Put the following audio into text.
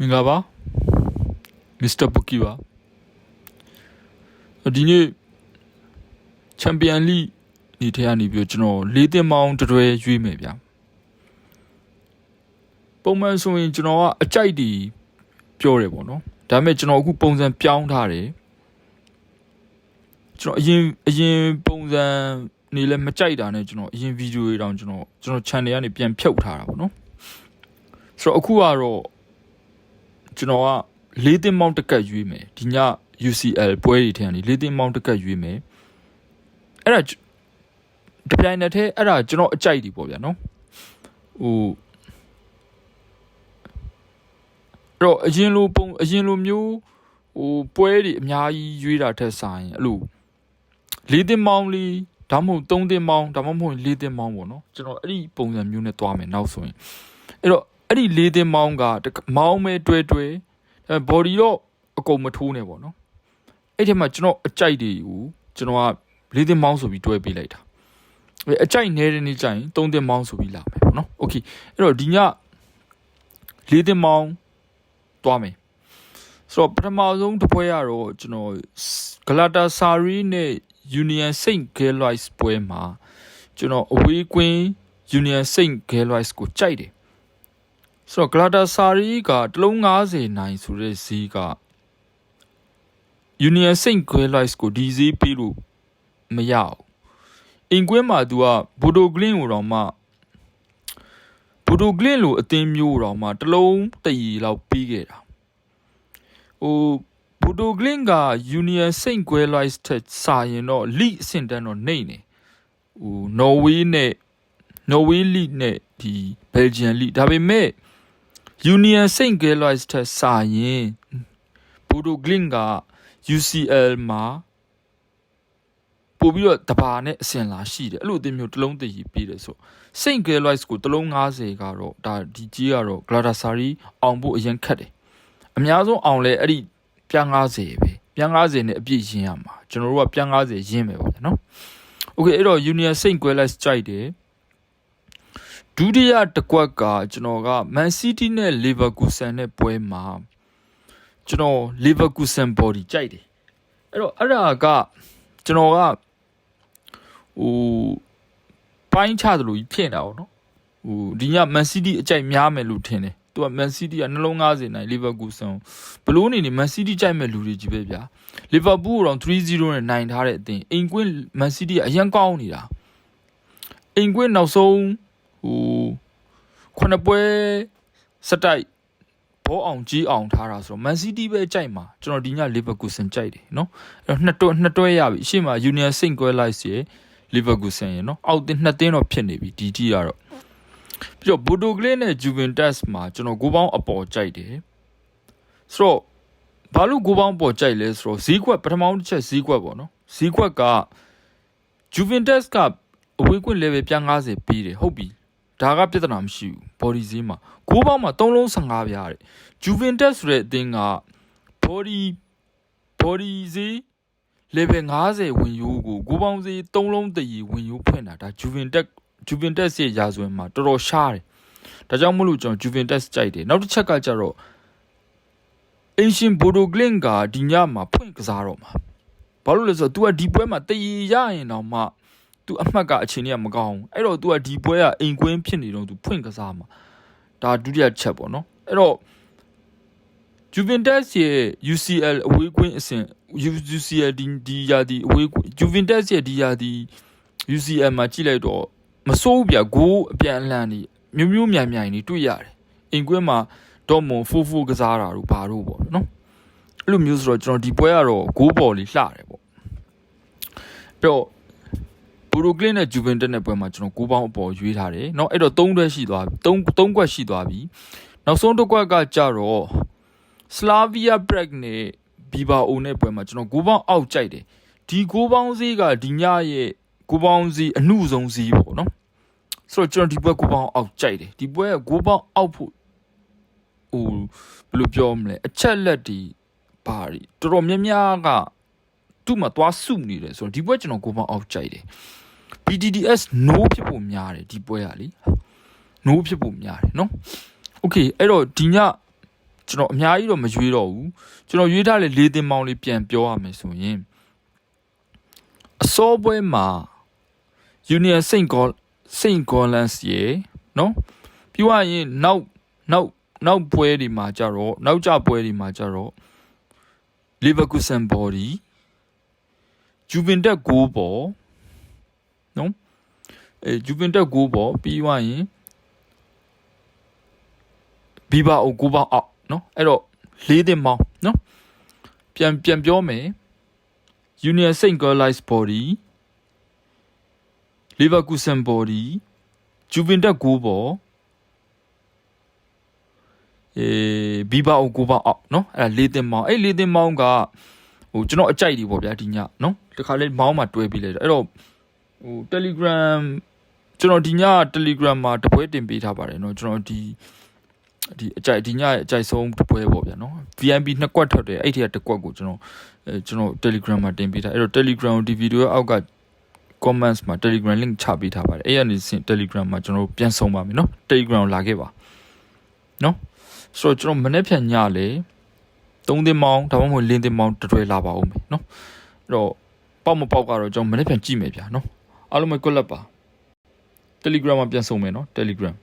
မင်္ဂလာပါမစ္စတာဘူကီပါဒီနေ့ချန်ပီယံလိဒီထဲကနေပြီးတော့ကျွန်တော်လေးတင်မောင်းတတွဲရွေးမယ်ဗျာပုံမှန်ဆိုရင်ကျွန်တော်ကအကြိုက်ဒီပြောတယ်ပေါ့နော်ဒါပေမဲ့ကျွန်တော်အခုပုံစံပြောင်းထားတယ်ကျွန်တော်အရင်အရင်ပုံစံနေလဲမကြိုက်တာနဲ့ကျွန်တော်အရင်ဗီဒီယိုတွေတောင်ကျွန်တော်ကျွန်တော် channel ကနေပြန်ဖြုတ်ထားတာပေါ့နော်ဆိုတော့အခုကတော့ ကျွန်တော်ကလေးသိန်းမောင်းတက်ကတ်ရွေးမယ်ဒီည UCL ပွဲတွေထဲကနေလေးသိန်းမောင်းတက်ကတ်ရွေးမယ်အဲ့ဒါတပြိုင်နက်တည်းအဲ့ဒါကျွန်တော်အကြိုက်ဒီပေါ့ဗျာနော်ဟိုအဲ့တော့အရင်လိုပုံအရင်လိုမျိုးဟိုပွဲတွေအများကြီးရွေးတာထက်ဆိုင်အဲ့လိုလေးသိန်းမောင်းလေးဒါမှမဟုတ်သုံးသိန်းမောင်းဒါမှမဟုတ်လေးသိန်းမောင်းပေါ့နော်ကျွန်တော်အဲ့ဒီပုံစံမျိုးနဲ့သွားမယ်နောက်ဆိုရင်အဲ့တော့ အဲ့ဒီလေးသိန်းမောင်းကတကမောင်းမဲတွဲတွဲအဲ body တော့အကုန်မထိုးနဲ့ပေါ့နော်အဲ့ဒီမှာကျွန်တော်အကြိုက်တွေကိုကျွန်တော်ကလေးသိန်းမောင်းဆိုပြီးတွဲပေးလိုက်တာအဲအကြိုက်နေတဲ့နေ့ကျရင်သုံးသိန်းမောင်းဆိုပြီးလာမယ်ပေါ့နော် okay အဲ့တော့ဒီညလေးသိန်းမောင်းသွားမယ်ဆိုတော့ပထမဆုံးတစ်ပွဲကတော့ကျွန်တော်ဂလာတာဆာရီနဲ့ Union Saint Gallois ပွဲမှာကျွန်တော်အဝေးကွင်း Union Saint Gallois ကိုကြိုက်တယ် ဆိုတော့ Galatasaray ကတလုံး90နိုင်ဆိုတဲ့ဈေးက Union Saint Gallois ကိုဒီဈေးပေးလို့မရဘူးအင်ကွင်းမှာ तू ကဘိုဒိုဂလင်းကိုတော့မှဘိုဒိုဂလင်းလိုအသင်းမျိုးတော့မှတလုံးတရီလောက်ပြီးခဲ့တာဟိုဘိုဒိုဂလင်းက Union Saint Gallois ထက်စာရင်တော့လိအဆင့်တန်းတော့နှိမ့်နေဟိုနော်ဝေးနဲ့နော်ဝေးလိနဲ့ဒီဘယ်ဂျီယန်လိဒါပေမဲ့ Union Saint Gallois ထက်စာရင်ဘိုဒိုဂလင်းက UCL မှာပို့ပြီးတော့တဘာနဲ့အစင်လာရှိတယ်အဲ့လိုအသင်းမျိုးတစ်လုံးတည်ပြီးတယ်ဆို Saint Gallois ကိုတစ်လုံး90ကတော့ဒါဒီကြီးကတော့ Galatasaray အောင်ဖို့အရင်ခက်တယ်အများဆုံးအောင်လဲအဲ့ဒီပြား90ပဲပြား90နဲ့အပြည့်ရင်းရမှာကျွန်တော်တို့ကပြား90ရင်းမယ်ပေါ့ဗျာနော် Okay အဲ့တော့ Union Saint Gallois ကြိုက်တယ် ဒုတိယတစ်ကွက်ကကျွန်တော်က Man City နဲ့ Leverkusen နဲ့ပွဲမှာကျွန်တော် Leverkusen body ကြိုက်တယ်အဲ့တော့အဲ့ဒါကကျွန်တော်ကဟိုပိုင်းချသလိုကြီးဖြစ်နေတာပေါ့နော်ဟိုဒီည Man City အကြိုက်များမယ်လို့ထင်တယ်သူက Man City ကနှလုံး90နိုင် Leverkusen ဘလို့နေနေ Man City ကြိုက်မဲ့လူတွေကြီးပဲဗျာ Liverpool တော့3-0နဲ့နိုင်ထားတဲ့အသင်းအိမ်ကွင်း Man City ကအရင်ကောင်းနေတာအိမ်ကွင်းနောက်ဆုံး ဟိုခုနှစ်ပွဲစတိုက်ဘောအောင်ကြီးအောင်ထားတာဆိုတော့ Man City ပဲကြိုက်မှာကျွန်တော်ဒီည Leverkusen ကြိုက်တယ်နော်အဲ့တော့နှစ်တွဲနှစ်တွဲရပြီအရှိမ Union Saint Gallois ရဲ့ Leverkusen ရဲ့နော်အောက်တင်နှစ်တင်းတော့ဖြစ်နေပြီဒီကြီးကတော့ပြီးတော့ Bodo Glimt နဲ့ Juventus မှာကျွန်တော်ကိုပေါင်းအပေါ်ကြိုက်တယ်ဆိုတော့ဘာလို့ကိုပေါင်းပေါ်ကြိုက်လဲဆိုတော့ဈေးကွက်ပထမတစ်ချက်ဈေးကွက်ပေါ့နော်ဈေးကွက်က Juventus ကအဝေးကွက် level ပြ90ပြီးတယ်ဟုတ်ပြီ ဒါကပြဿနာမရှိဘူး body ဈေးမှာကိုပေါင်းမှာ3လုံး15ပြားတယ် Juventus ဆိုတဲ့အသင်းက body body ဈေး level 50ဝင်ရိုးကိုကိုပေါင်းဈေး3လုံးတည်ဝင်ရိုးဖွင့်တာဒါ Juventus Juventus ရဲ့ရာဇဝင်မှာတော်တော်ရှားတယ်ဒါကြောင့်မလို့ကျွန်တော် Juventus ကြိုက်တယ်နောက်တစ်ချက်ကကြတော့အင်ရှင်ဘိုဒိုဂလင်ကဒီညမှာဖွင့်ကစားတော့မှာဘာလို့လဲဆိုတော့ तू ကဒီပွဲမှာတည်ရရင်တော့မှ သူအမှတ်ကအချိန်ကြီးကမကောင်းဘူးအဲ့တော့ तू ကဒီပွဲကအိမ်ကွင်းဖြစ်နေတော့ तू ဖွင့်ကစားမှာဒါဒုတိယချက်ပေါ့နော်အဲ့တော့ Juventus ရဲ့ UCL အဝေးကွင်းအဆင့် UCL ဒီဒီရာဒီအဝေး Juventus ရဲ့ဒီရာဒီ UCL မှာကြည့်လိုက်တော့မစိုးဘူးဗျဂိုးအပြန်အလှန်နေမျိုးမျိုးမြန်မြန်နေတွေ့ရတယ်အင်ကွင်းမှာဒေါ်မွန်44ကစားတာတို့ဘာတို့ပေါ့နော်အဲ့လိုမျိုးဆိုတော့ကျွန်တော်ဒီပွဲကတော့ဂိုးပေါ်လေးလှတယ်ပေါ့ပြီးတော့ ဘူရိုကလင်းနဲ့ဂျူဗင်တက်နဲ့ပွဲမှာကျွန်တော်ကိုးပေါင်းအပေါ်ရွေးထားတယ်เนาะအဲ့တော့၃တွဲရှိသွားပြီ၃၃ကွက်ရှိသွားပြီနောက်ဆုံးတစ်ကွက်ကကြတော့စလာဗီယာဘရက်နဲ့ဘီဘာအိုနဲ့ပွဲမှာကျွန်တော်ကိုးပေါင်းအောက်ကြိုက်တယ်ဒီကိုးပေါင်းစည်းကဒီညရဲ့ကိုးပေါင်းစည်းအမှုဆုံးစည်းပေါ့နော်ဆိုတော့ကျွန်တော်ဒီပွဲကိုးပေါင်းအောက်ကြိုက်တယ်ဒီပွဲကကိုးပေါင်းအောက်ဖို့ဟိုဘယ်လိုပြောမလဲအချက်လက်ဒီဘာတွေတော်တော်များများကသူ့မှာသွားစုနေတယ်ဆိုတော့ဒီပွဲကျွန်တော်ကိုးပေါင်းအောက်ကြိုက်တယ် BDDS no ဖြစ်ဖို့များတယ်ဒီပွဲကလေ no ဖြစ်ဖို့များတယ်เนาะ okay အဲ့တော့ဒီည ကျွန်တော်အများကြီးတော့မရွေးတော့ဘူးကျွန်တော်ရွေးထားလေလေးတင်မောင်းလေးပြန်ပြောရမယ်ဆိုရင်အစောပွဲမှာ Union Saint Gall Saint Gallans ရေနော်ပြီးွားရင်နောက်နောက်နောက်ပွဲတွေမှာကြတော့နောက်ကြပွဲတွေမှာကြတော့ Leverkusen body Juventus 6ပေါ် နော်အဲ Juventus 6ပေါ်ပြီးွားရင်ဘီဘာအို9ပေါင်းအောက်နော်အဲ့တော့၄တင်ပေါင်းနော်ပြန်ပြန်ပြောမယ် Union Saint Gallans body Leverkusen body Juventus 6ပေါ်အဲဘီဘာအို9ပေါင်းအောက်နော်အဲ့ဒါ၄တင်ပေါင်းအဲ့၄တင်ပေါင်းကဟိုကျွန်တော်အကြိုက်ဒီပေါ့ဗျာဒီညနော်တခါလေးမောင်းမှာတွဲပြီးလိုက်တော့အဲ့တော့ ဟို Telegram ကျွန်တော်ဒီည Telegram မှာတပွဲတင်ပေးထားပါတယ်เนาะကျွန်တော်ဒီဒီအကြိုက်ဒီညရဲ့အကြိုက်ဆုံးတပွဲပေါ့ဗျာเนาะ VIP နှစ်ကွက်ထွက်တယ်အဲ့ဒီကတစ်ကွက်ကိုကျွန်တော်အဲကျွန်တော် Telegram မှာတင်ပေးထားအဲ့တော့ Telegram ကိုဒီဗီဒီယိုအောက်က comments မှာ Telegram link ချပေးထားပါတယ်အဲ့ရနေစင် Telegram မှာကျွန်တော်တို့ပြန်ဆုံးပါမယ်เนาะ Telegram ကိုလာခဲ့ပါเนาะဆိုတော့ကျွန်တော်မနေ့ဖြန်ညလေ3သင်းမောင်းဒါမှမဟုတ်4သင်းမောင်းတတွဲလာပါဦးမယ်เนาะအဲ့တော့ပေါက်မပေါက်ကတော့ကျွန်တော်မနေ့ဖြန်ကြည့်မယ်ဗျာเนาะ အားလုံးပဲကွက်လက်ပါ Telegram မှာပြန်ဆုံမယ်နော် Telegram